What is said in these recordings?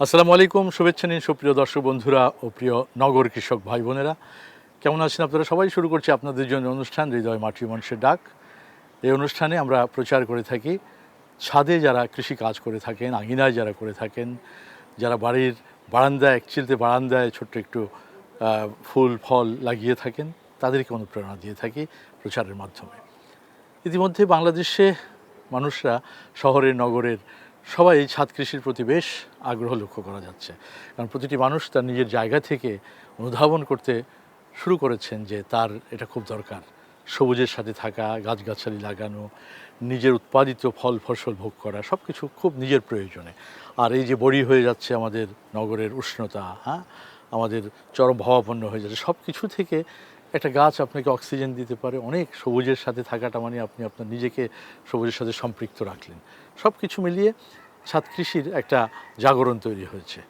আসসালামু আলাইকুম, শুভেচ্ছা নিন সুপ্রিয় দর্শক বন্ধুরা ও প্রিয় নগর কৃষক ভাই বোনেরা। কেমন আছেন আপনারা? সবাই শুরু করছি আপনাদের জন্য অনুষ্ঠান, হৃদয় মাটি মানুষের ডাক। এই অনুষ্ঠানে আমরা প্রচার করে থাকি। ছাদে যারা কৃষি কাজ করে থাকেন, আঙিনায় যারা করে থাকেন, যারা বাড়ির বারান্দায় একচিলতে বারান্দায় ছোট্ট একটু ফুল, ফল লাগিয়ে থাকেন, তাদেরকে অনুপ্রেরণা দিয়ে থাকি প্রচারের মাধ্যমে। ইতিমধ্যে বাংলাদেশে মানুষরা শহরের, নগরের সবাই এই ছাদ কৃষির প্রতি বেশ আগ্রহ লক্ষ্য করা যাচ্ছে। কারণ প্রতিটি মানুষ তার নিজের জায়গা থেকে অনুধাবন করতে শুরু করেছেন যে তার এটা খুব দরকার। সবুজের সাথে থাকা, গাছগাছালি লাগানো, নিজের উৎপাদিত ফল, ফসল ভোগ করা সব কিছু খুব নিজের প্রয়োজনে। আর এই যে বড়ি হয়ে যাচ্ছে আমাদের নগরের উষ্ণতা হ্যাঁ? আমাদের চরম ভাবাপন্ন হয়ে যাচ্ছে। সব কিছু থেকে একটা গাছ আপনাকে অক্সিজেন দিতে পারে। অনেক সবুজের সাথে থাকাটা মানে আপনি আপনার নিজেকে সবুজের সাথে সম্পৃক্ত রাখলেন। সব কিছু মিলিয়ে ছাদ কৃষির একটা জাগরণ তৈরি হয়েছে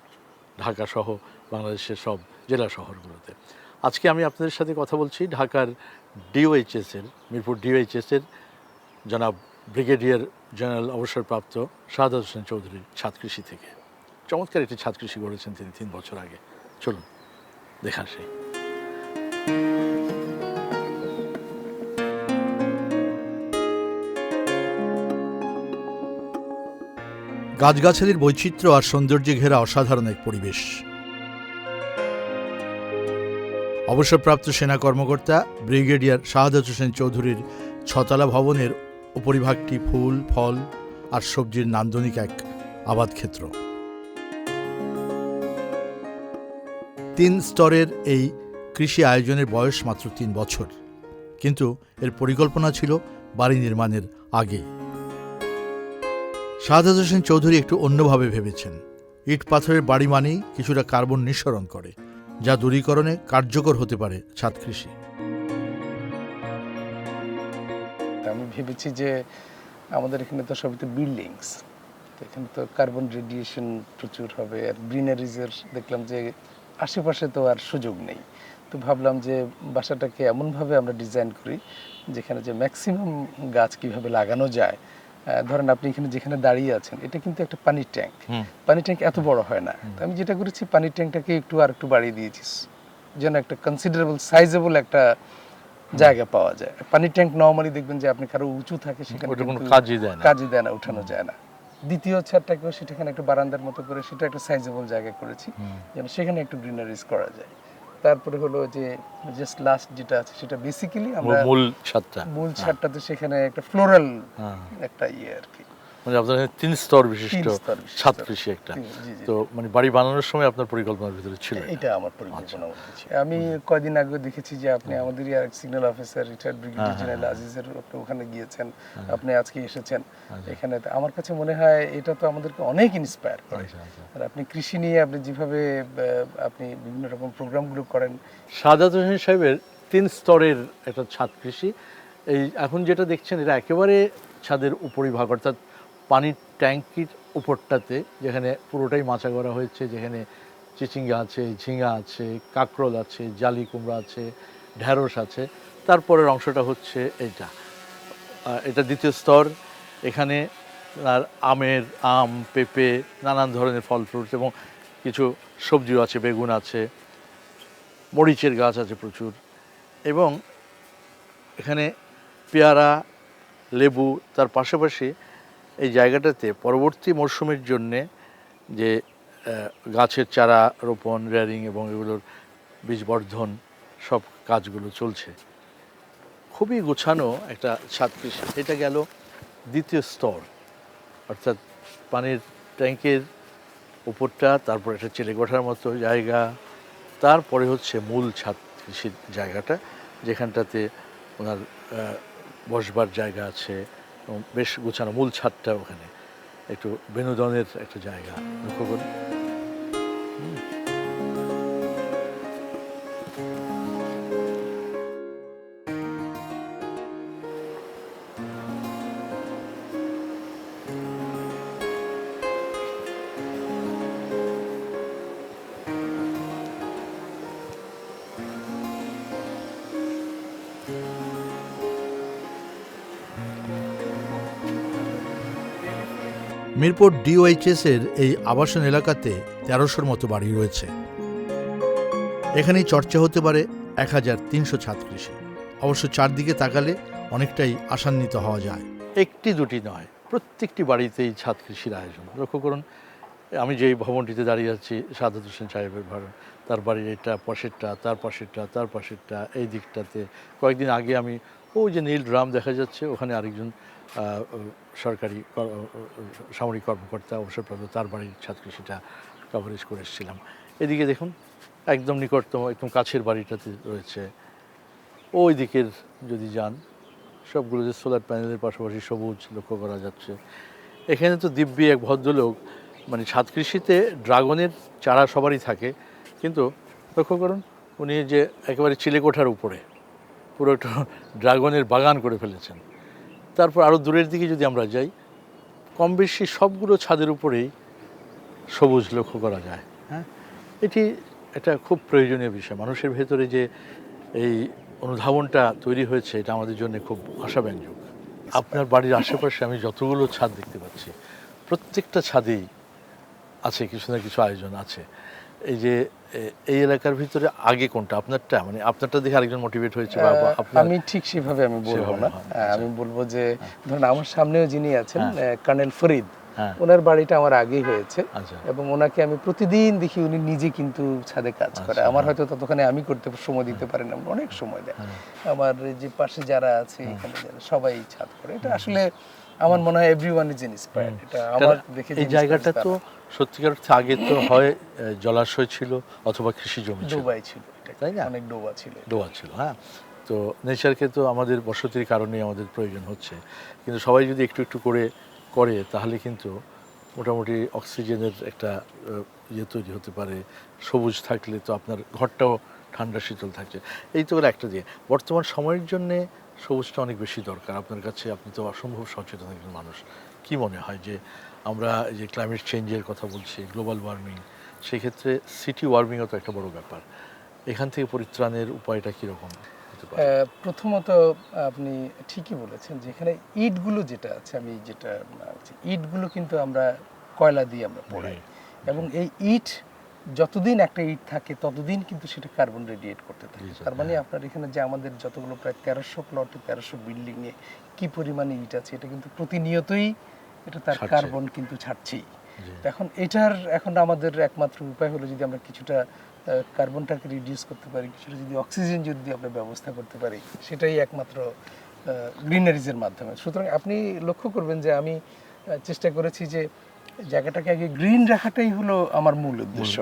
ঢাকা সহ বাংলাদেশের সব জেলা শহরগুলোতে। আজকে আমি আপনাদের সাথে কথা বলছি ঢাকার ডিওএইচএসের, মিরপুর ডিওএইচএসের জনাব ব্রিগেডিয়ার জেনারেল অবসরপ্রাপ্ত শাহাদ হোসেন চৌধুরীর ছাদ কৃষি থেকে। চমৎকার একটি ছাদ কৃষি গড়েছেন তিনি তিন বছর আগে। চলুন, দেখান সেই। গাছগাছালির বৈচিত্র্য আর সৌন্দর্যে ঘেরা অসাধারণ এক পরিবেশ। অবসরপ্রাপ্ত সেনা কর্মকর্তা ব্রিগেডিয়ার শাহাদাত হোসেন চৌধুরীর ছতলা ভবনের উপরিভাগটি ফুল, ফল আর সবজির নান্দনিক এক আবাদ ক্ষেত্র। তিন স্তরের এই কৃষি আয়োজনের বয়স মাত্র তিন বছর। কিন্তু এর পরিকল্পনা ছিল বাড়ি নির্মাণের আগে। শাহাদাত হোসেন চৌধুরী একটু অন্যভাবে ভেবেছেন। ইট পাথরের বাড়ি মানেই কিছুটা কার্বন নিঃসরণ করে, যা দূরীকরণে কার্যকর হতে পারে ছাদ কৃষি। আমি ভেবেছি যে আমাদের এখানে তো সবই তো বিল্ডিংস এখানে তো কার্বন রেডিয়েশন প্রচুর হবে, আর গ্রিনারিজের দেখলাম যে আশেপাশে তো আর সুযোগ নেই। তো ভাবলাম যে বাসাটাকে এমনভাবে আমরা ডিজাইন করি, যেখানে যে ম্যাক্সিমাম গাছ কীভাবে লাগানো যায় ধরেন আপনি এখানে যেখানে দাঁড়িয়ে আছেন এটা কিন্তু একটা পানির ট্যাঙ্ক। পানির ট্যাঙ্ক এত বড় হয় না। তো আমি যেটা করেছি পানির ট্যাঙ্কটাকে একটু আর একটু বাড়িয়ে দিয়েছি। যেন একটা কনসিডারেবল সাইজেবল একটা জায়গা পাওয়া যায়। পানির ট্যাঙ্ক নর্মালি দেখবেন যে আপনি কারও উঁচু থাকে সেখানে কাজই দেয় না। কাজই দেয় না উঠানো যায় না। দ্বিতীয় ছাদটাকেও সেটাখানে একটা বারান্দার মতো করে সেটা একটা সাইজেবল জায়গা করেছি। যেন সেখানে একটু গ্রিনারিজ করা যায়। তারপরে হলো যে জাস্ট লাস্ট যেটা আছে সেটা বেসিক্যালি আমরা মূল ছাদটা মূল ছাদটাতে সেখানে একটা ফ্লোরাল হ্যাঁ। একটা ইয়ে আর কি। মানে আপনার তিন স্তর বিশিষ্ট কৃষি একটা। তো মানে বাড়ি বানানোর সময় আপনার পরিকল্পনার ভিতরে ছিল এটা। আমার পরিকল্পনা মধ্যে আমি কয়দিন আগে দেখেছি যে আপনি আমাদেরই আর signal officer retired brigadier general আজিজের আপনি ওখানে গিয়েছেন আপনি আজকে এসেছেন এখানে। আমার কাছে মনে হয় এটা তো আমাদেরকে অনেক ইন্সপায়ার করে। আচ্ছা, আচ্ছা। আর আপনি কৃষি নিয়ে আপনি যেভাবে আপনি বিভিন্ন রকম প্রোগ্রামগুলো করেন। সাদাত হোসেন সাহেবের তিন স্তরের একটা ছাদ কৃষি। এই এখন যেটা দেখছেন এটা একেবারে ছাদের উপরিভাগ অর্থাৎ পানির ট্যাঙ্কির উপরটাতে, যেখানে পুরোটাই মাচা করা হয়েছে, যেখানে চিচিঙ্গা আছে, ঝিঙা আছে, কাঁকরোল আছে, জালি কুমড়া আছে, ঢ্যাঁড়স আছে, তারপরের অংশটা হচ্ছে এটা। এটা দ্বিতীয় স্তর। এখানে আর আমের, আম, পেঁপে, নানান ধরনের ফল ফ্রুটস এবং কিছু সবজিও আছে, বেগুন আছে, মরিচের গাছ আছে প্রচুর এবং এখানে পেয়ারা, লেবু, তার পাশাপাশি এই জায়গাটাতে পরবর্তী মরশুমের জন্যে যে গাছের চারা রোপণ রেয়ারিং এবং এগুলোর বীজ বর্ধন সব কাজগুলো চলছে। খুবই গোছানো একটা ছাদ কৃষি। এটা গেল দ্বিতীয় স্তর। অর্থাৎ পানির ট্যাঙ্কের উপরটা, তারপর একটা চেলে কোঠার মতো জায়গা, তারপরে হচ্ছে মূল ছাদ কৃষির জায়গাটা, যেখানটাতে ওনার বসবার জায়গা আছে। এবং বেশ গুছানো মূল ছাদটা ওখানে। একটু বিনোদনের একটা জায়গা লক্ষ্য করুন। মিরপুর ডিওএইচএস এর এই আবাসন এলাকাতে তেরোশোর মতো বাড়ি রয়েছে। এখানেই চর্চা হতে পারে এক হাজার তিনশো ছাদ অবশ্য চারদিকে তাকালে অনেকটাই আশান্বিত হওয়া যায়। একটি দুটি নয়, প্রত্যেকটি বাড়িতেই ছাদ কৃষির আয়োজন। লক্ষ্য করুন, আমি যেই ভবনটিতে দাঁড়িয়ে আছি, সাদাত হোসেন সাহেবের বাড়ি তার বাড়ির এটা পাশেরটা, তার পাশেরটা তার পাশেরটা, এই দিকটাতে। কয়েকদিন আগে আমি ওই যে নীল ড্রাম দেখা যাচ্ছে, ওখানে আরেকজন সরকারি কর- সামরিক কর্মকর্তা, অবসরপ্রাপ্ত, তার বাড়ির ছাদ কৃষিটা কভারেজ করে এসেছিলাম। এদিকে দেখুন, একদম নিকটতম, একদম কাছের বাড়িটাতে রয়েছে। ওই দিকের যদি যান, সবগুলো যে সোলার প্যানেলের পাশাপাশি সবুজ লক্ষ্য করা যাচ্ছে। এখানে তো দিব্যি এক ভদ্রলোক মানে ছাদ কৃষিতে ড্রাগনের চারা সবারই থাকে, কিন্তু লক্ষ্য করুন, উনি যে একেবারে চিলেকোঠার উপরে পুরো একটা ড্রাগনের বাগান করে ফেলেছেন। তারপর আরও দূরের দিকে যদি আমরা যাই, কম বেশি সবগুলো ছাদের উপরেই সবুজ লক্ষ্য করা যায়। হ্যাঁ? এটি এটা খুব প্রয়োজনীয় বিষয়। মানুষের ভেতরে যে এই অনুধাবনটা তৈরি হয়েছে, এটা আমাদের জন্য খুব আশাব্যঞ্জক। আপনার বাড়ির আশেপাশে আমি যতগুলো ছাদ দেখতে পাচ্ছি, প্রত্যেকটা ছাদেই আছে, কিছু না কিছু আয়োজন আছে। এই যে এই এলাকার ভিতরে আগে কোনটা? আপনারটা? মানে আপনারটা দেখে আরেকজন মোটিভেট হয়েছে বা আমি ঠিক সেভাবে আমি বলব না। আমি বলব যে ধরুন আমার সামনেও যিনি আছেন কর্নেল ফরিদ হ্যাঁ। ওনার বাড়িটা আমার আগেই হয়েছে আচ্ছা। এবং ওনাকে আমি প্রতিদিন দেখি উনি নিজে কিন্তু ছাদে কাজ করে। আচ্ছা, আমার হয়তো ততক্ষণে আমি করতে সময় দিতে পারি না অনেক সময় দেয়। হ্যাঁ। আমার যে পাশে যারা আছে এখানে যারা সবাই ছাদ করে। এটা আসলে আমার মনে হয় এভরিওয়ান ইজ ইন্সপায়ার্ড এটা আমার দেখে এই জায়গাটা তো সত্যিকার অর্থে আগে তো হয় জলাশয় ছিল অথবা কৃষি জমি ছিল। ডোবাই ছিল তাই না? অনেক ডোবা ছিল ডোবা ছিল হ্যাঁ। তো নেচারকে তো আমাদের বসতির কারণেই আমাদের প্রয়োজন হচ্ছে। কিন্তু সবাই যদি একটু একটু করে করে তাহলে কিন্তু মোটামুটি অক্সিজেনের একটা ইয়ে তৈরি হতে পারে। সবুজ থাকলে তো আপনার ঘরটাও ঠান্ডা শীতল থাকছে। এই তো একটা দিয়ে। বর্তমান সময়ের জন্যে সবুজটা অনেক বেশি দরকার। আপনার কাছে আপনি তো অসম্ভব সচেতন একজন মানুষ। কি মনে হয় যে আমরা যে ক্লাইমেট চেঞ্জের কথা বলছি গ্লোবাল ওয়ার্মিং সেক্ষেত্রে সিটি ওয়ার্মিংও তো একটা বড় ব্যাপার। এখান থেকে পরিত্রাণের উপায়টা কীরকম প্রথমত আপনি ঠিকই বলেছেন যেখানে ইটগুলো যেটা আছে আমি যেটা ইটগুলো কিন্তু আমরা কয়লা দিয়ে আমরা পোড়াই। এবং এই ইট যতদিন একটা ইট থাকে ততদিন কিন্তু সেটা কার্বন রেডিয়েট করতে থাকে। তার মানে হ্যাঁ। আপনার এখানে যে আমাদের যতগুলো প্রায় তেরোশো প্লটে তেরোশো বিল্ডিংয়ে কী পরিমাণে ইট আছে এটা কিন্তু প্রতিনিয়তই এটা তার কার্বন কিন্তু ছাড়ছেই। এখন এটার এখন আমাদের একমাত্র উপায় হলো যদি আমরা কিছুটা কার্বনটাকে রিডিউস করতে পারি কিছুটা যদি অক্সিজেন যদি আমরা ব্যবস্থা করতে পারি সেটাই একমাত্র গ্রিনারিজের মাধ্যমে। সুতরাং আপনি লক্ষ্য করবেন যে আমি চেষ্টা করেছি যে জায়গাটাকে আগে গ্রিন রাখাটাই হলো আমার মূল উদ্দেশ্য।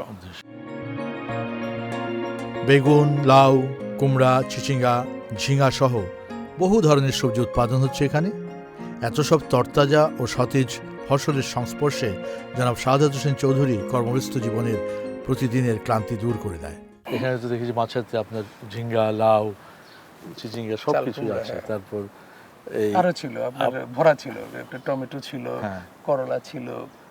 বেগুন লাউ কুমড়া চিচিঙ্গা ঝিঙা সহ বহু ধরনের সবজি উৎপাদন হচ্ছে এখানে। এত সব তরতাজা ও সতেজ ফসলের সংস্পর্শে জনাব শাহাদাত হোসেন চৌধুরী কর্মব্যস্ত জীবনের প্রতিদিনের ক্লান্তি দূর করে দেয় এখানে তো দেখেছি মাছেতে আপনার ঝিঙ্গা লাউ চিচিঙ্গা সব কিছুই আছে হ্যাঁ। তারপর আরও ছিল আপনার ভরা ছিল একটা টমেটো ছিল হ্যাঁ। করলা ছিল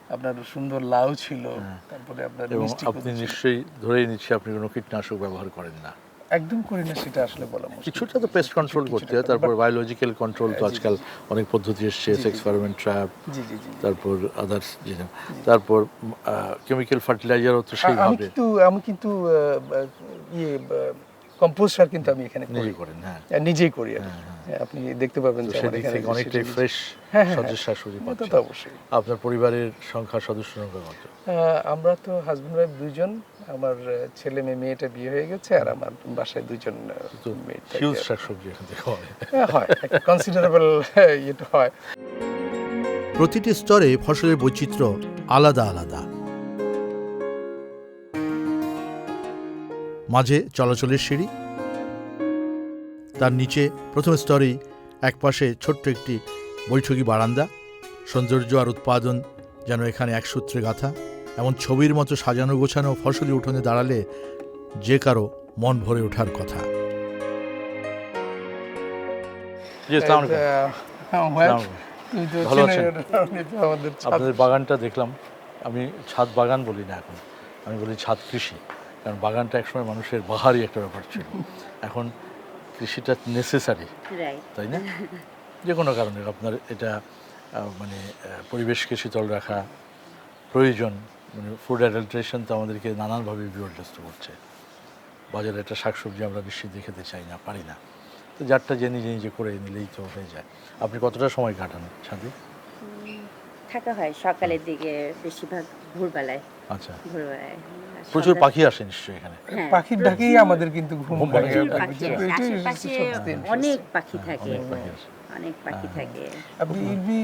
আপনার সুন্দর লাউ ছিল হ্যাঁ। তারপরে আপনার আপনি নিশ্চয়ই ধরেই নিচ্ছি আপনি কোনো কীটনাশক ব্যবহার করেন না একদম করি না সেটা আসলে বলা মুশকিল। কিছুটা তো পেস্ট কন্ট্রোল করতে হয় তারপর বায়োলজিক্যাল কন্ট্রোল তো আজকাল অনেক পদ্ধতি এসছে এক্সপেরিমেন্ট ট্র্যাপ জি জি জি জি। তারপর আদার্স তারপর কেমিক্যাল ফার্টিলাইজারও তো সেইভাবে আমি কিন্তু আমি কিন্তু ইয়ে কম্পোস্ট সার কিন্তু আমি এখানে করি। নিজে করেন হ্যাঁ। নিজেই করি হ্যাঁ, হ্যাঁ। হ্যাঁ, আপনি দেখতে পাবেন যে আমার সেদিক এখানে অনেকটাই ফ্রেশ হ্যাঁ, হ্যাঁ, হ্যাঁ। শাশুড়ি পাচ্ছেন তো অবশ্যই। আপনার পরিবারের সংখ্যা সদস্য সংখ্যা কত? আমরা তো হাজবেন্ড ওয়াইফ দুইজন। আমার ছেলে মেয়ে মেয়েটা বিয়ে হয়ে গেছে আর আমার বাসায় দুইজন হিউজ শাকসবজি এখান থেকে হয়। হ্যাঁ, হয়। কনসিডারেবল ইয়ে হয়। প্রতিটি স্তরে ফসলের বৈচিত্র্য আলাদা আলাদা। মাঝে চলাচলের সিঁড়ি। তার নিচে প্রথম স্তরেই একপাশে ছোট্ট একটি বৈঠকি বারান্দা। সৌন্দর্য আর উৎপাদন যেন এখানে এক সূত্রে গাথা। এমন ছবির মতো সাজানো গোছানো ফসলি উঠোনে দাঁড়ালে যে কারও মন ভরে ওঠার কথা। হ্যাঁ, ভালো আছেন? আপনাদের বাগানটা দেখলাম আমি ছাদ বাগান বলি না এখন আমি বলি ছাদ কৃষি। কারণ বাগানটা একসময় মানুষের বাহারি একটা ব্যাপার ছিল। এখন কৃষিটা নেসেসারি তাই না? যে কোনো কারণে আপনার এটা মানে পরিবেশকে শীতল রাখা প্রয়োজন। মানে ফুড অ্যাডাল্ট্রেশন তো আমাদেরকে নানানভাবে বিপর্যস্ত করছে। বাজারে একটা শাকসবজি আমরা বেশি খেতে চাই না পারি না। তো যারটা যে নিজে নিজে করে নিলেই তো হয়ে যায়। আপনি কতটা সময় কাটান ছাদে থাকা হয় সকালের দিকে বেশিরভাগ ভোরবেলায়। আচ্ছা। প্রচুর পাখি আসে নিশ্চয়ই এখানে। হ্যাঁ, পাখির ডাকেই আমাদের কিন্তু ঘুম ভাঙে। সবচেয়ে অনেক পাখি থাকে। অনেক পাখি পাখি থাকে। আপনি will be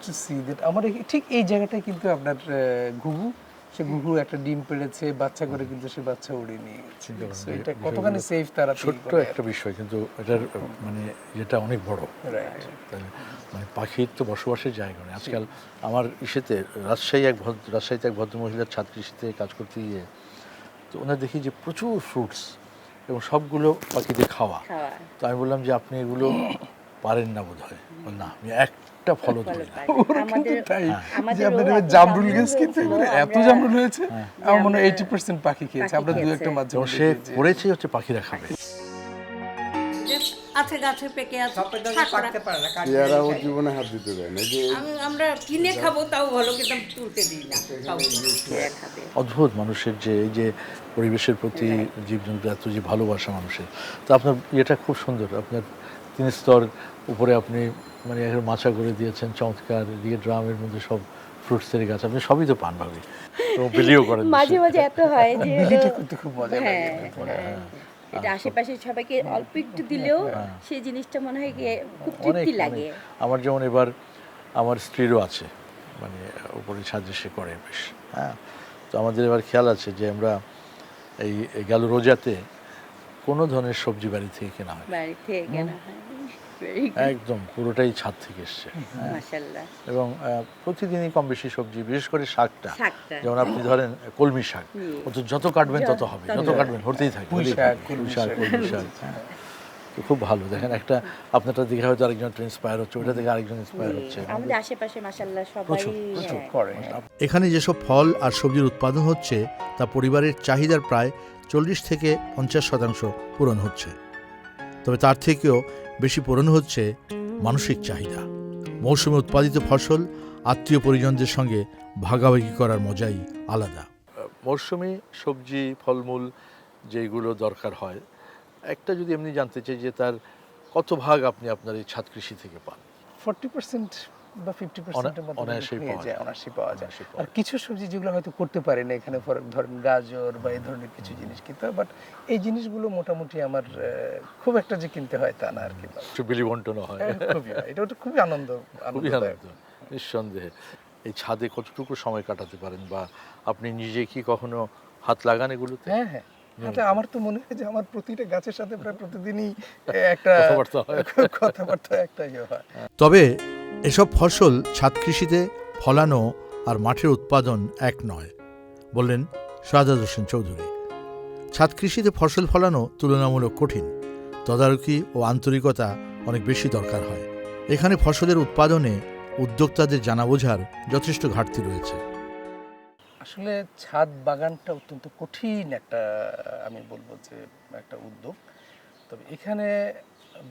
to see that আমার ঠিক এই জায়গাটায় কিন্তু আপনার আহ, ঘুঘু সে ঘুঘু একটা ডিম পেড়েছে বাচ্চা করে কিন্তু সে বাচ্চা উড়ে নিয়ে গেছে চিন্তা করুন, এটা কতখানি সেফ তারা ছোট্ট একটা বিষয় কিন্তু এটার মানে এটা অনেক বড়। তাই মানে পাখির তো বসবাসের জায়গা নেই আজকাল আমার ইসেতে রাজশাহী এক ভদ্র রাজশাহীতে এক ভদ্রমহিলার কৃষিতে কাজ করতে গিয়ে তো ওনার দেখি যে প্রচুর ফ্রুটস এবং সবগুলো পাখিদের খাওয়া। খাওয়া। তো আমি বললাম যে আপনি এগুলো পারেন না বোধ হয় না আমি একটা ফলো ধরি। ওরা কিন্তু তাই। যে আপনাদের এত এবার জামরুল জামরুল গাছ কিনতে হয়েছিল, এত জামরুল হয়েছে। আমার মনে হয় এইটি পার্সেন্ট পাখি খেয়েছে। আমরা দু একটা খেয়েছে। মাঝে এবং মধ্যে সে করেছে হচ্ছে পাখিরা খাবে আছে গাছে পেকে আছে। পেয়ারা। জীবনে হাত দিতে দেয় না যে আমরা কিনে খাব তাও ভালো কিন্তু তুলতে দিই না খাব খেয়ে খাবে। অদ্ভুত মানুষের যে এই যে পরিবেশের প্রতি জীবজন্তু এত যে ভালোবাসা মানুষের। তো আপনার ইয়েটা খুব সুন্দর। আপনার তিন স্তর উপরে আপনি মানে একটা মাছা করে দিয়েছেন চমৎকার দিয়ে ড্রামের মধ্যে সব ফ্রুটসের গাছ আপনি সবই তো পান ভাবি। তো বিলিও করেন মাঝে মাঝে এত হয় যে বিলিটা করতে খুব মজা লাগে হ্যাঁ হ্যাঁ। এটা আশেপাশে সবাইকে অল্প একটু দিলেও সেই জিনিসটা মনে হয় গিয়ে খুব হ্যাঁ। তৃপ্তি লাগে। আমার যেমন এবার আমার স্ত্রীরও আছে মানে উপরে সাজে সে করে বেশ হ্যাঁ। তো আমাদের এবার খেয়াল আছে যে আমরা এই গেল রোজাতে কোনো ধরনের সবজি বাড়ি থেকে কেনা হয় না। বাড়ি থেকে কেনা হয় একদম পুরোটাই ছাদ থেকে এসছে। এবং প্রতিদিনই কম বেশি সবজি বিশেষ করে শাকটা। যেমন আপনি ধরেন কলমি শাক। ও তো যত কাটবেন তত হবে যত কাটবেন হতেই থাকে। কলমি শাক। কলমি শাক। হ্যাঁ। তো খুব ভালো। দেখেন একটা আপনারটা দেখে হয়তো আরেকজন ইন্সপায়ার হচ্ছে ওটা থেকে আরেকজন ইন্সপায়ার হচ্ছে। আমাদের আশেপাশে মাশাআল্লাহ সবাই হ্যাঁ, করে। এখানে যেসব ফল আর সবজির উৎপাদন হচ্ছে তা পরিবারের চাহিদার প্রায় চল্লিশ থেকে পঞ্চাশ শতাংশ পূরণ হচ্ছে। তবে তার থেকেও বেশি পূরণ হচ্ছে মানসিক চাহিদা। মৌসুমে উৎপাদিত ফসল আত্মীয় পরিজনদের সঙ্গে ভাগাভাগি করার মজাই আলাদা। মরশুমি সবজি ফলমূল যেগুলো দরকার হয় একটা যদি এমনি জানতে চাই যে তার কত ভাগ আপনি আপনার এই ছাদ কৃষি থেকে পান? ফর্টি পার্সেন্ট বা ফিফটি পার্সেন্টের মতো অনায়াসেই পাওয়া যায়। পাওয়া যায়। আর কিছু সবজি যেগুলো হয়তো করতে পারি না এখানে ধরেন গাজর বা এই ধরনের কিছু জিনিস কিনতে হয় বাট এই জিনিসগুলো মোটামুটি আমার খুব একটা যে কিনতে হয় তা না আর কি। একটু বিলি বন্টনও হয়। হ্যাঁ, খুবই এটা খুবই আনন্দ খুবই আনন্দ নিঃসন্দেহে। এই ছাদে কতটুকু সময় কাটাতে পারেন বা আপনি নিজে কি কখনো হাত লাগান এগুলোতে? হ্যাঁ হ্যাঁ। আচ্ছা আমার তো মনে হয় যে আমার প্রতিটা গাছের সাথে প্রায় প্রতিদিনই একটা কথাবার্তা হয়। কথাবার্তা একটা ইয়ে হয়। তবে এসব ফসল ছাদ কৃষিতে ফলানো আর মাঠের উৎপাদন এক নয়, বললেন শাহাদ হোসেন চৌধুরী। ছাদ কৃষিতে ফসল ফলানো তুলনামূলক কঠিন, তদারকি ও আন্তরিকতা অনেক বেশি দরকার হয়। এখানে ফসলের উৎপাদনে উদ্যোক্তাদের জানা বোঝার যথেষ্ট ঘাটতি রয়েছে। আসলে ছাদ বাগানটা অত্যন্ত কঠিন একটা, আমি বলব যে একটা উদ্যোগ। তবে এখানে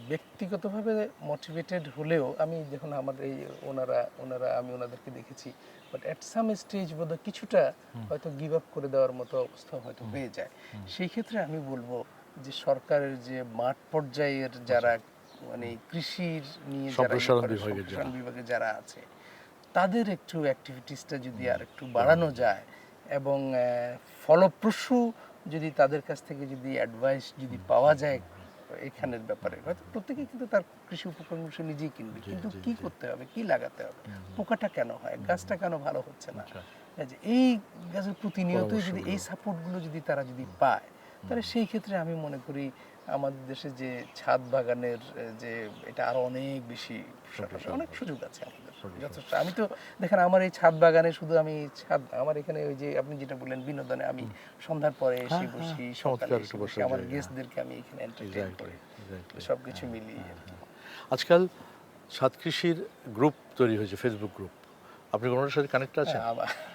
ব্যক্তিগতভাবে মোটিভেটেড হলেও আমি যখন আমার এই ওনারা ওনারা আমি ওনাদেরকে দেখেছি বাট অ্যাট সাম স্টেজ বোধহয় কিছুটা হয়তো গিভ আপ করে দেওয়ার মতো অবস্থা হয়তো হয়ে যায়। সেই ক্ষেত্রে আমি বলব যে সরকারের যে মাঠ পর্যায়ের যারা মানে কৃষির নিয়ে যারা ইয়ে সম্প্রসারণ বিভাগে যারা আছে তাদের একটু অ্যাক্টিভিটিসটা যদি আর একটু বাড়ানো যায় এবং ফলপ্রসূ যদি তাদের কাছ থেকে যদি অ্যাডভাইস যদি পাওয়া যায় এখানের ব্যাপারে। হয়তো প্রত্যেকেই কিন্তু তার কৃষি উপকরণ সে নিজেই কিনবে। কিন্তু কি করতে হবে? কি লাগাতে হবে? পোকাটা কেন হয়? গাছটা কেন ভালো হচ্ছে না? এই যে এই গাছের প্রতিনিয়তই যদি এই সাপোর্টগুলো যদি তারা যদি পায় তাহলে সেই ক্ষেত্রে আমি মনে করি আমাদের দেশে যে ছাদ বাগানের যে এটা আরও অনেক বেশি অনেক সুযোগ আছে আমাদের। যথেষ্ট আমি তো দেখেন আমার এই ছাদ বাগানে শুধু আমি ছাদ আমার এখানে ওই যে আপনি যেটা বললেন বিনোদনে আমি সন্ধ্যার পরে এসে হ্যাঁ, বসি হ্যাঁ, সকালে চমৎকার এসে একটু বসি আমার গেস্টদেরকে আমি এখানে এন্টারটেইন করি। কিছু মিলিয়ে আজকাল কৃষির গ্রুপ তৈরি হয়েছে ফেসবুক গ্রুপ আপনি কোনোটার সাথে কানেক্ট আছেন?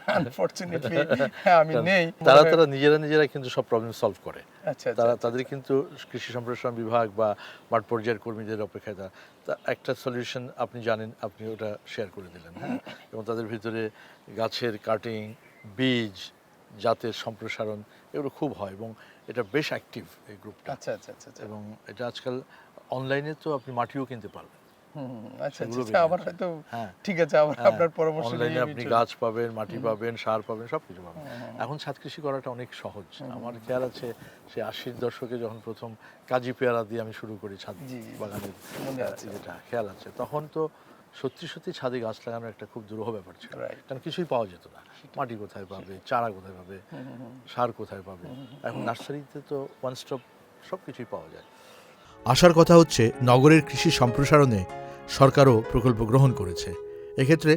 আনফরচুনেটলি আমি নেই। তারা তারা নিজেরা নিজেরা কিন্তু সব প্রবলেম সলভ করে। আচ্ছা তারা আচ্ছা তাদের কিন্তু কৃষি সম্প্রসারণ বিভাগ বা মাঠ পর্যায়ের কর্মীদের অপেক্ষায় তা তা- একটা সলিউশন আপনি জানেন আপনি ওটা শেয়ার করে দিলেন হ্যাঁ? এবং তাদের ভিতরে গাছের কাটিং বীজ জাতের সম্প্রসারণ এগুলো খুব হয় এবং এটা বেশ অ্যাক্টিভ এই গ্রুপটা আচ্ছা আচ্ছা আচ্ছা আচ্ছা। এবং এটা আজকাল অনলাইনে তো আপনি মাটিও কিনতে পারবেন। আচ্ছা আচ্ছা আবার হয়তো হ্যাঁ। ঠিক আছে আবার আপনার পরামর্শ অনলাইনে আপনি গাছ পাবেন মাটি পাবেন সার পাবেন সব কিছু পাবেন। এখন ছাদ কৃষি করাটা অনেক সহজ। আমার খেয়াল আছে সে আশির দশকে যখন প্রথম কাজী পেয়ারা দিয়ে আমি শুরু করি ছাদ। বাগানের। যেটা খেয়াল আছে। তখন তো সত্যি সত্যি ছাদে গাছ লাগানো একটা খুব দুরূহ ব্যাপার ছিল. কারণ কিছুই পাওয়া যেত না। মাটি কোথায় পাবে চারা কোথায় পাবে সার কোথায় পাবে? এখন নার্সারিতে তো ওয়ান স্টপ সব কিছুই পাওয়া যায়। আসার কথা হচ্ছে, নগরের কৃষি সম্প্রসারণে সরকারও প্রকল্প গ্রহণ করেছে। এক্ষেত্রে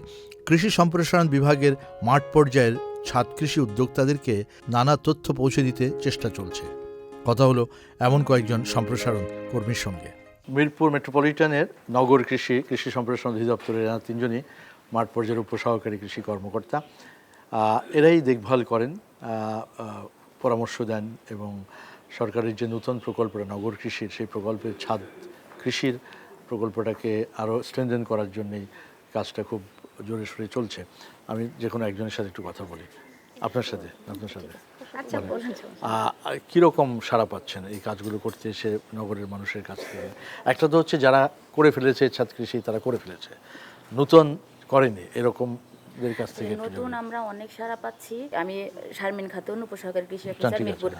কৃষি সম্প্রসারণ বিভাগের মাঠ পর্যায়ের ছাদ কৃষি উদ্যোক্তাদেরকে নানা তথ্য পৌঁছে দিতে চেষ্টা চলছে। কথা হলো, এমন কয়েকজন সম্প্রসারণ কর্মীর সঙ্গে। মিরপুর মেট্রোপলিটনের নগর কৃষি কৃষি সম্প্রসারণ অধিদপ্তরের এরা তিনজনই মাঠ পর্যায়ের উপসহকারী কৃষি কর্মকর্তা। এরাই দেখভাল করেন পরামর্শ দেন এবং সরকারের যে নতুন প্রকল্পটা নগর কৃষির সেই প্রকল্পের ছাদ কৃষির প্রকল্পটাকে আরও স্ট্রেনথেন করার জন্যই কাজটা খুব জোরে সোরে চলছে। আমি যে কোনো একজনের সাথে একটু কথা বলি। আপনার সাথে? আপনার সাথে? আচ্ছা বলুন। সাড়া পাচ্ছেন এই কাজগুলো করতে এসে নগরের মানুষের কাছ থেকে? একটা তো হচ্ছে যারা করে ফেলেছে ছাদ কৃষি তারা করে ফেলেছে। নতুন করেনি এরকমদের কাছ থেকে নতুন আমরা অনেক সাড়া পাচ্ছি। আমি শারমিন খাতুন উপসহকারী কৃষি আচ্ছা, অফিসার মিরপুর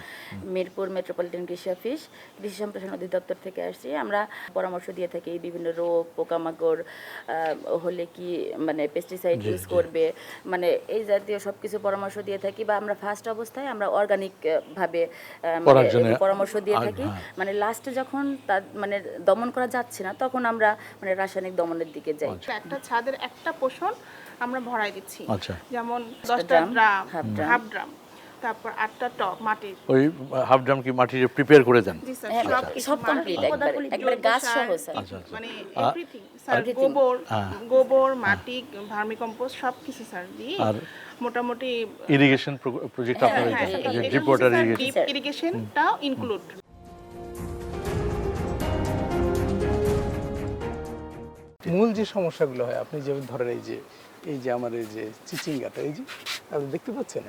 মিরপুর মেট্রোপলিটন কৃষি অফিস কৃষি সম্প্রসারণ অধিদপ্তর থেকে আসছি। আমরা পরামর্শ দিয়ে থাকি বিভিন্ন রোগ পোকামাকড় হলে কি মানে পেস্টিসাইড ইউজ করবে মানে এই জাতীয় সব কিছু পরামর্শ দিয়ে থাকি বা আমরা ফার্স্ট অবস্থায় আমরা অর্গানিক ভাবে আহ, মানে পরামর্শ দিয়ে থাকি। হ্যাঁ। মানে লাস্টে যখন তার মানে দমন করা যাচ্ছে না তখন আমরা মানে রাসায়নিক দমনের দিকে যাই। একটা ছাদের একটা পোষণ আমরা ভরাই দিচ্ছি। আচ্ছা। যেমন দশটা ড্রাম, হাফ ড্রাম। তারপর আটটা টপ মাটির। ওই হাফ ড্রাম কি মাটি প্রিপেয়ার করে দেন? জি স্যার হ্যাঁ, সব সব কিছু একবারে, গাছ সহ, স্যার। আচ্ছা, আচ্ছা। মানে এভরিথিং স্যার গোবর হ্যাঁ। গোবর মাটি ভার্মি কম্পোস্ট সব কিছু স্যার দিয়ে মোটামুটি ইরিগেশন প্রজেক্ট আপনার হ্যাঁ, হ্যাঁ, যে ড্রিপ ওয়াটার ইরিগেশন ইরিগেশনটাও ইনক্লুড মূল যে সমস্যাগুলো হয় আপনি যেমন ধরেন এই যে এই যে আমার এই যে চিচিঙ্গাটা এই যে আপনি দেখতে পাচ্ছেন?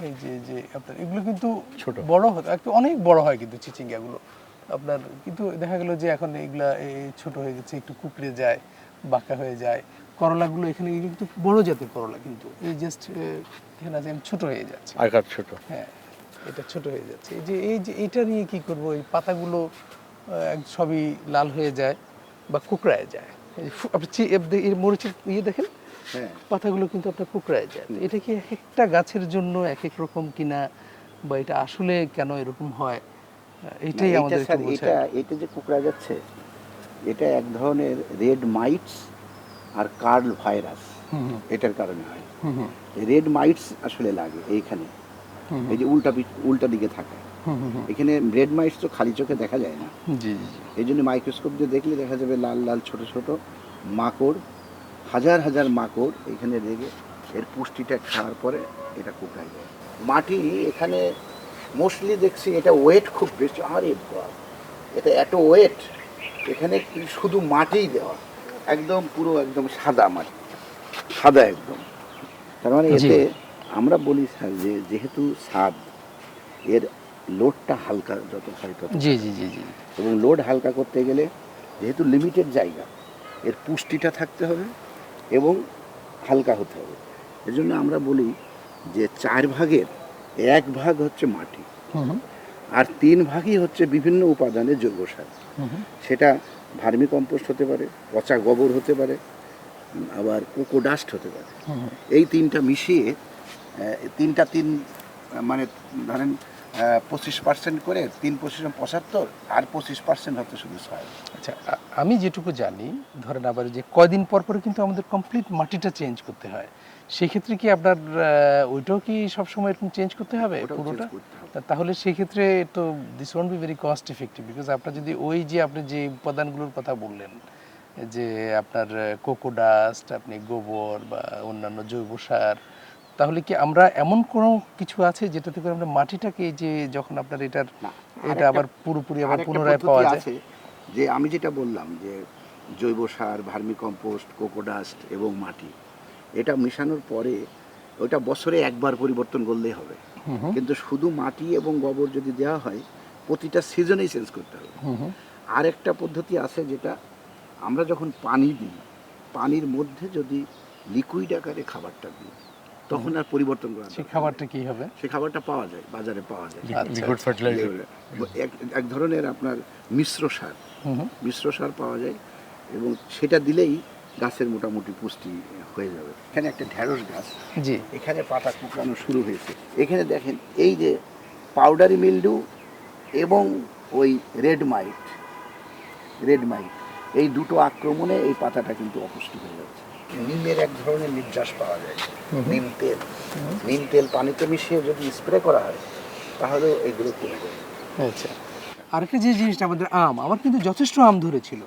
এই যে যে আপনার এগুলো কিন্তু ছোট। বড় হয় একটু অনেক বড় হয় কিন্তু চিচিঙ্গাগুলো। আপনার কিন্তু দেখা গেল যে এখন এগুলা এই ছোট হয়ে গেছে একটু কুকড়ে যায় বাঁকা হয়ে যায়। করলাগুলো এখানে কিন্তু বড় জাতের করলা কিন্তু এই জাস্ট এখানে আছে ছোট হয়ে যাচ্ছে। আকার ছোট। হ্যাঁ এটা ছোট হয়ে যাচ্ছে। এই যে এই যে এটা নিয়ে কি করব? এই পাতাগুলো এক- সবই লাল হয়ে যায় বা কুকড়ায় যায়। আপনি এর মরিচের ইয়ে দেখেন? পাতাগুলো কিন্তু আপনার কুকড়ায় যায়। এটা কি এক একটা গাছের জন্য এক এক রকম কিনা বা এটা আসলে কেন এরকম হয়? এটাই আমাদের এটা। এটা যে কুকড়া যাচ্ছে এটা এক ধরনের রেড মাইটস আর কার্ল ভাইরাস। এটার কারণে হয়। রেড মাইটস আসলে লাগে এইখানে। এই যে উল্টা উল্টা দিকে থাকে। এখানে রেড মাইটস তো খালি চোখে দেখা যায় না। এই জন্য মাইক্রোস্কোপ দিয়ে দেখলে দেখা যাবে লাল লাল ছোট ছোট মাকড় হাজার হাজার মাকড় এখানে লেগে এর পুষ্টিটা খাওয়ার পরে এটা কুকড়ায় যায়। মাটি এখানে মোস্টলি দেখছি এটা ওয়েট খুব বেশি। আরে এটা এত ওয়েট এখানে শুধু মাটিই দেওয়া একদম পুরো একদম সাদা মাটি সাদা একদম। তার মানে এতে আমরা বলি স্যার যে যেহেতু স্বাদ এর লোডটা হালকা যত হয় তত জি জি জি জি। এবং লোড হালকা করতে গেলে যেহেতু লিমিটেড জায়গা এর পুষ্টিটা থাকতে হবে। এবং হালকা হতে হবে এজন্য আমরা বলি যে চার ভাগের এক ভাগ হচ্ছে মাটি আর তিন ভাগই হচ্ছে বিভিন্ন উপাদানের জৈব সার। সেটা ভার্মি কম্পোস্ট হতে পারে পচা গোবর হতে পারে আবার কোকো ডাস্ট হতে পারে। এই তিনটা মিশিয়ে তিনটা তিন মানে ধরেন পঁচিশ পার্সেন্ট করে তিন পঁচিশ পঁচাত্তর আর পঁচিশ পার্সেন্ট হচ্ছে শুধু সয়েল আচ্ছা আমি যেটুকু জানি ধরেন আবার যে কয়দিন পর পরে কিন্তু আমাদের কমপ্লিট মাটিটা চেঞ্জ করতে হয়। সেক্ষেত্রে কি আপনার ওইটাও কি সবসময় এরকম চেঞ্জ করতে হবে পুরোটা? তাহলে সেক্ষেত্রে তো this won't be very cost effective because আপনার যদি ওই যে আপনি যে উপাদানগুলোর কথা বললেন যে আপনার কোকোডাস্ট আপনি গোবর বা অন্যান্য জৈব সার তাহলে কি আমরা এমন কোনো কিছু আছে যেটাতে করে আমরা মাটিটাকে যে যখন আপনার এটার এটা আবার পুরোপুরি আবার পুনরায় পাওয়া যায়? যে আমি যেটা বললাম যে জৈব সার ভার্মি কম্পোস্ট কোকোডাস্ট এবং মাটি এটা মিশানোর পরে ওটা বছরে একবার পরিবর্তন করলেই হবে। কিন্তু শুধু মাটি এবং গোবর যদি দেওয়া হয় প্রতিটা সিজনেই চেঞ্জ করতে হবে। আর একটা পদ্ধতি আছে যেটা আমরা যখন পানি দিই পানির মধ্যে যদি লিকুইড আকারে খাবারটা দিই তখন আর পরিবর্তন করা সেই খাবারটা কি হবে? সেই খাবারটা পাওয়া যায় বাজারে পাওয়া যায়। আচ্ছা। লিকুইড ফার্টিলাইজার এক এক ধরনের আপনার মিশ্র সার। হুম হুম। মিশ্র সার পাওয়া যায় এবং সেটা দিলেই গাছের মোটামুটি পুষ্টি হয়ে যাবে। এখানে একটা ঢেঁড়স গাছ। জি। এখানে পাতা কুকড়ানো শুরু হয়েছে। এখানে দেখেন এই যে পাউডারি মিল্ডু এবং ওই রেড মাইট রেড মাইট এই দুটো আক্রমণে এই পাতাটা কিন্তু অপুষ্ট হয়ে যাচ্ছে। নিমের এক ধরনের নির্যাস পাওয়া যায়। নিম তেল। নিম তেল পানিতে মিশিয়ে যদি স্প্রে করা হয় তাহলে এগুলো কমে যাবে আচ্ছা। আরেকটা যে জিনিসটা আমাদের আম আমার কিন্তু যথেষ্ট আম ধরেছিল।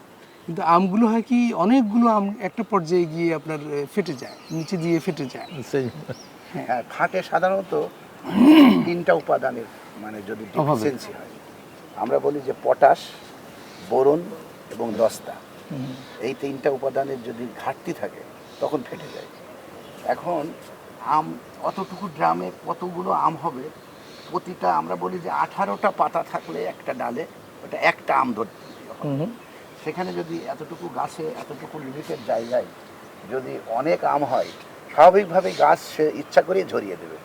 কিন্তু আমগুলো হয় কি অনেকগুলো আম একটা পর্যায়ে গিয়ে আপনার ফেটে যায় নিচে দিয়ে ফেটে যায়। সেই। হ্যাঁ। ফাটে সাধারণত তিনটা উপাদানের মানে যদি ডিফিসিয়েন্সি হয়। আমরা বলি যে পটাশ বোরন এবং দস্তা। এই তিনটা উপাদানের যদি ঘাটতি থাকে তখন ফেটে যায়। এখন আম অতটুকু ড্রামে কতগুলো আম হবে প্রতিটা আমরা বলি যে আঠারোটা পাতা থাকলে একটা ডালে ওটা একটা আম ধরতে সেখানে যদি এতটুকু গাছে এতটুকু লিমিটেড জায়গায় যদি অনেক আম হয় স্বাভাবিকভাবে গাছ সে ইচ্ছা করে ঝরিয়ে দেবে।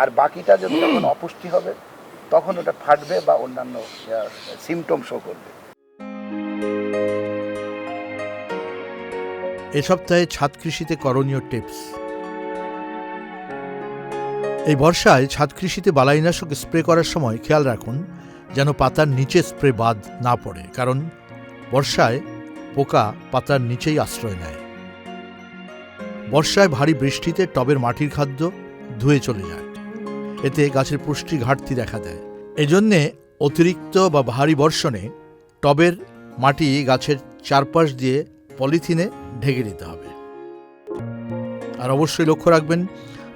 আর বাকিটা যদি যখন অপুষ্টি হবে তখন ওটা ফাটবে বা অন্যান্য সিমটম শো করবে। এ সপ্তাহে ছাদ কৃষিতে করণীয় টিপস। এই বর্ষায় ছাদ কৃষিতে বালাইনাশক স্প্রে করার সময় খেয়াল রাখুন, যেন পাতার নিচে স্প্রে বাদ না পড়ে, কারণ বর্ষায় পোকা পাতার নিচেই আশ্রয় নেয়। বর্ষায় ভারী বৃষ্টিতে টবের মাটির খাদ্য ধুয়ে চলে যায়। এতে গাছের পুষ্টি ঘাটতি দেখা দেয়। এজন্যে অতিরিক্ত বা ভারী বর্ষণে টবের মাটি গাছের চারপাশ দিয়ে পলিথিনে ঢেকে দিতে হবে। আর অবশ্যই লক্ষ্য রাখবেন,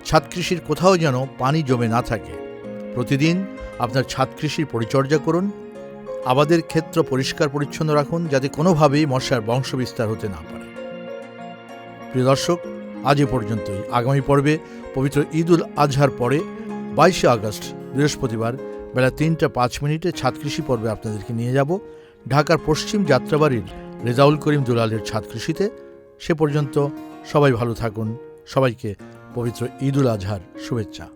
ছাদ কৃষির কোথাও যেন পানি জমে না থাকে। প্রতিদিন আপনার ছাদ কৃষির পরিচর্যা করুন, আবাদের ক্ষেত্র পরিষ্কার পরিচ্ছন্ন রাখুন, যাতে কোনোভাবেই মশার বংশবিস্তার হতে না পারে। প্রিয় দর্শক, আজ এ পর্যন্তই। আগামী পর্বে পবিত্র ঈদ উল আজহার পরে বাইশে আগস্ট, বৃহস্পতিবার বেলা তিনটা পাঁচ মিনিটে ছাদ কৃষি পর্বে আপনাদেরকে নিয়ে যাব। ঢাকার পশ্চিম যাত্রাবাড়ির রেজাউল করিম দুলালের ছাদ কৃষিতে সে পর্যন্ত সবাই ভালো থাকুন। সবাইকে পবিত্র ঈদুল আজহার শুভেচ্ছা।